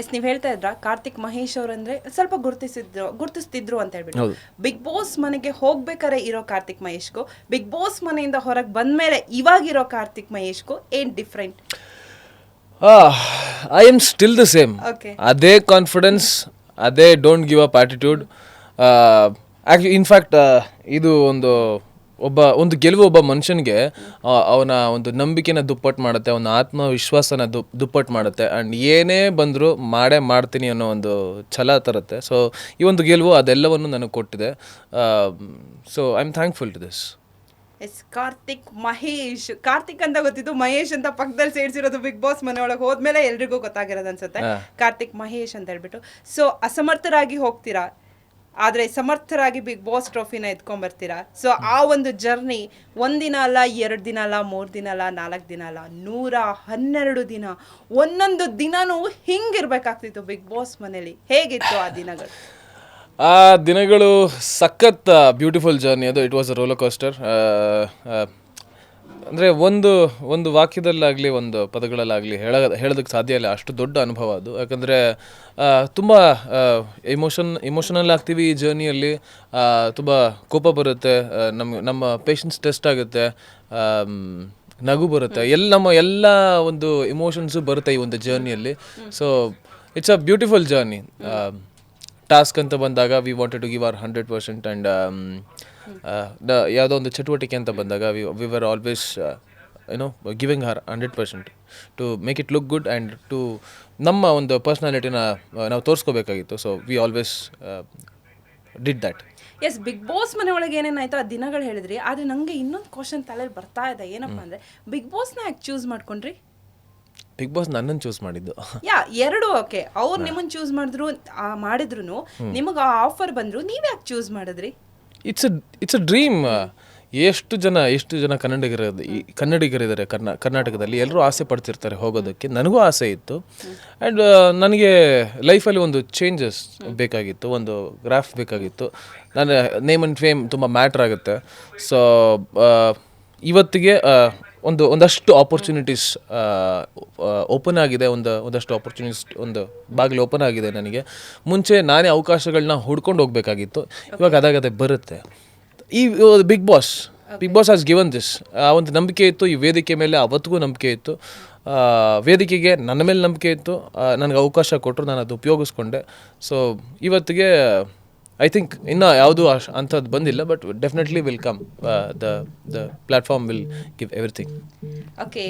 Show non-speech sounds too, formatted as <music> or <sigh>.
S ನೀವು ಹೇಳ್ತಾ ಇದ್ರ ಕಾರ್ತಿಕ್ ಮಹೇಶ್ ಅವರಂದ್ರೆ ಸ್ವಲ್ಪ ಗುರುತಿಸಿದ್ರು ಗುರುತಿಸ್ತಿದ್ರು ಅಂತ ಹೇಳ್ಬಿಟ್ಟು. ಬಿಗ್ ಬಾಸ್ ಮನೆಗೆ ಹೋಗ್ಬೇಕಾರೆ ಇರೋ ಕಾರ್ತಿಕ್ ಮಹೇಶ್ಗೂ ಬಿಗ್ ಬಾಸ್ ಮನೆಯಿಂದ ಹೊರಗೆ ಬಂದ್ಮೇಲೆ ಇವಾಗಿರೋ ಕಾರ್ತಿಕ್ ಮಹೇಶ್ಗೂ ಏನ್ different I am still the same. ಅದೇ ಕಾನ್ಫಿಡೆನ್ಸ್ ಅದೇ don't give up attitude in fact ಇದು ಒಂದು ಒಬ್ಬ ಒಂದು ಗೆಲುವು ಒಬ್ಬ ಮನುಷ್ಯನಿಗೆ ಅವನ ಒಂದು ನಂಬಿಕೆನ ದುಪ್ಪಟ್ಟು ಮಾಡುತ್ತೆ ಅವನ ಆತ್ಮವಿಶ್ವಾಸನ ದು ದುಪ್ಪಟ್ಟು ಮಾಡುತ್ತೆ. ಆ್ಯಂಡ್ ಏನೇ ಬಂದರೂ ಮಾಡೇ ಮಾಡ್ತೀನಿ ಅನ್ನೋ ಒಂದು ಛಲ ತರುತ್ತೆ. ಸೊ ಈ ಒಂದು ಗೆಲುವು ಅದೆಲ್ಲವನ್ನು ನನಗೆ ಕೊಟ್ಟಿದೆ. So I am thankful to this as Karthik Mahesh. Karthik ಅಂತ ಗೊತ್ತಿದ್ದು ಮಹೇಶ್ ಅಂತ ಪಕ್ಕದಲ್ಲಿ ಸೇರಿಸಿರೋದು ಬಿಗ್ ಬಾಸ್ ಮನೆ ಒಳಗೆ ಹೋದ್ಮೇಲೆ ಎಲ್ರಿಗೂ ಗೊತ್ತಾಗಿರೋದು ಅನ್ಸುತ್ತೆ. ಕಾರ್ತಿಕ್ ಮಹೇಶ್ ಅಂತ ಹೇಳ್ಬಿಟ್ಟು. ಸೊ ಅಸಮರ್ಥರಾಗಿ ಹೋಗ್ತೀರಾ? ಆದ್ರೆ ಸಮರ್ಥರಾಗಿ ಬಿಗ್ ಬಾಸ್ ಟ್ರೋಫಿನ ಎತ್ಕೊಂಬರ್ತೀರಾ ಸೊ ಆ ಒಂದು ಜರ್ನಿ ಒಂದಿನ ಅಲ್ಲ, ಎರಡು ದಿನ ಅಲ್ಲ, ಮೂರು ದಿನ ಅಲ್ಲ, ನಾಲ್ಕು ದಿನ ಅಲ್ಲ, ನೂರ ಹನ್ನೆರಡು ದಿನ, ಒಂದೊಂದು ದಿನನೂ ಹಿಂಗಿರ್ಬೇಕಾಗ್ತಿತ್ತು ಬಿಗ್ ಬಾಸ್ ಮನೇಲಿ. ಹೇಗಿತ್ತು ಆ ದಿನಗಳು? ಆ ದಿನಗಳು ಸಖತ್ ಬ್ಯೂಟಿಫುಲ್ ಜರ್ನಿ ಅದು it was a roller coaster ಅಂದರೆ ಒಂದು ಒಂದು ವಾಕ್ಯದಲ್ಲಾಗಲಿ ಒಂದು ಪದಗಳಲ್ಲಾಗಲಿ ಹೇಳ ಹೇಳೋದಕ್ಕೆ ಸಾಧ್ಯ ಇಲ್ಲ. ಅಷ್ಟು ದೊಡ್ಡ ಅನುಭವ ಅದು. ಯಾಕಂದರೆ ತುಂಬ ಇಮೋಷನ್ ಇಮೋಷನಲ್ ಆಗ್ತೀವಿ ಈ ಜರ್ನಿಯಲ್ಲಿ ತುಂಬ ಕೋಪ ಬರುತ್ತೆ ನಮ್ಮ ನಮ್ಮ ಪೇಷನ್ಸ್ ಟೆಸ್ಟ್ ಆಗುತ್ತೆ ನಗು ಬರುತ್ತೆ. ಎಲ್ಲ ನಮ್ಮ ಎಲ್ಲ ಒಂದು ಇಮೋಷನ್ಸು ಬರುತ್ತೆ ಈ ಒಂದು ಜರ್ನಿಯಲ್ಲಿ so it's a beautiful journey task ಅಂತ ಬಂದಾಗ we wanted to give our hundred percent and ಯಾವುದೋ ಒಂದು ಚಟುವಟಿಕೆ ಅಂತ ಬಂದಾಗ we we were always you know giving her hundred percent to make it look good and to ನಮ್ಮ ಒಂದು ಪರ್ಸ್ನಾಲಿಟಿನ ನಾವು ತೋರಿಸ್ಕೋಬೇಕಾಗಿತ್ತು. So we always did that as big boss ಮನೆ ಒಳಗೆ ಏನೇನಾಯ್ತು ಆ ದಿನಗಳು ಹೇಳಿದ್ರಿ. ಆದರೆ ನನಗೆ ಇನ್ನೊಂದು ಕ್ವಶನ್ ತಲೆಯಲ್ಲಿ ಬರ್ತಾ ಇದೆ. ಏನಪ್ಪಾ ಅಂದರೆ ಬಿಗ್ ಬಾಸ್ನ ಯಾಕೆ ಚೂಸ್ ಮಾಡ್ಕೊಂಡ್ರಿ? ಬಿಗ್ ಬಾಸ್ ನನ್ನನ್ನು ಚೂಸ್ ಮಾಡಿದ್ದು. <laughs> ಯಾ ಎರಡು ಓಕೆ ಅವ್ರು ನಿಮ್ಮನ್ನು ಚೂಸ್ ಮಾಡಿದ್ರು ಮಾಡಿದ್ರು ನಿಮಗೆ ಆ ಆಫರ್ ಬಂದ್ರು ನೀವು ಯಾಕೆ ಚೂಸ್ ಮಾಡಿದ್ರಿ? ಇಟ್ಸ್ ಇಟ್ಸ್ ಅ ಡ್ರೀಮ್ ಎಷ್ಟು ಜನ ಎಷ್ಟು ಜನ ಕನ್ನಡಿಗರ ಈ ಕನ್ನಡಿಗರಿದ್ದಾರೆ ಕರ್ನಾ ಕರ್ನಾಟಕದಲ್ಲಿ ಎಲ್ಲರೂ ಆಸೆ ಪಡ್ತಿರ್ತಾರೆ ಹೋಗೋದಕ್ಕೆ. ನನಗೂ ಆಸೆ ಇತ್ತು. ಆ್ಯಂಡ್ ನನಗೆ ಲೈಫಲ್ಲಿ ಒಂದು ಚೇಂಜಸ್ ಬೇಕಾಗಿತ್ತು ಒಂದು ಗ್ರಾಫ್ ಬೇಕಾಗಿತ್ತು. ನನ್ನ ನೇಮ್ ಆ್ಯಂಡ್ ಫೇಮ್ ತುಂಬ ಮ್ಯಾಟ್ರ್ ಆಗುತ್ತೆ. ಸೊ ಇವತ್ತಿಗೆ ಆ, ಒಂದು ಒಂದಷ್ಟು ಆಪರ್ಚುನಿಟೀಸ್ ಓಪನ್ ಆಗಿದೆ ಒಂದು ಒಂದಷ್ಟು ಆಪರ್ಚುನಿಟೀಸ್ ಒಂದು ಬಾಗಿಲು ಓಪನ್ ಆಗಿದೆ ನನಗೆ. ಮುಂಚೆ ನಾನೇ ಅವಕಾಶಗಳನ್ನ ಹುಡ್ಕೊಂಡು ಹೋಗಬೇಕಾಗಿತ್ತು. ಇವಾಗ ಅದಾಗದೆ ಬರುತ್ತೆ. ಈ big boss big boss has given this ಆ ಒಂದು ನಂಬಿಕೆ ಇತ್ತು ಈ ವೇದಿಕೆ ಮೇಲೆ ಅವತ್ತಿಗೂ ನಂಬಿಕೆ ಇತ್ತು. ವೇದಿಕೆಗೆ ನನ್ನ ಮೇಲೆ ನಂಬಿಕೆ ಇತ್ತು. ನನಗೆ ಅವಕಾಶ ಕೊಟ್ಟರು ನಾನು ಅದು ಉಪಯೋಗಿಸ್ಕೊಂಡೆ. ಸೊ ಇವತ್ತಿಗೆ ಐ ಥಿಂಕ್ ಇನ್ನೂ ಯಾವುದು ಅಶ್ ಅಂಥದ್ದು ಬಂದಿಲ್ಲ but definitely will come the the platform will give everything okay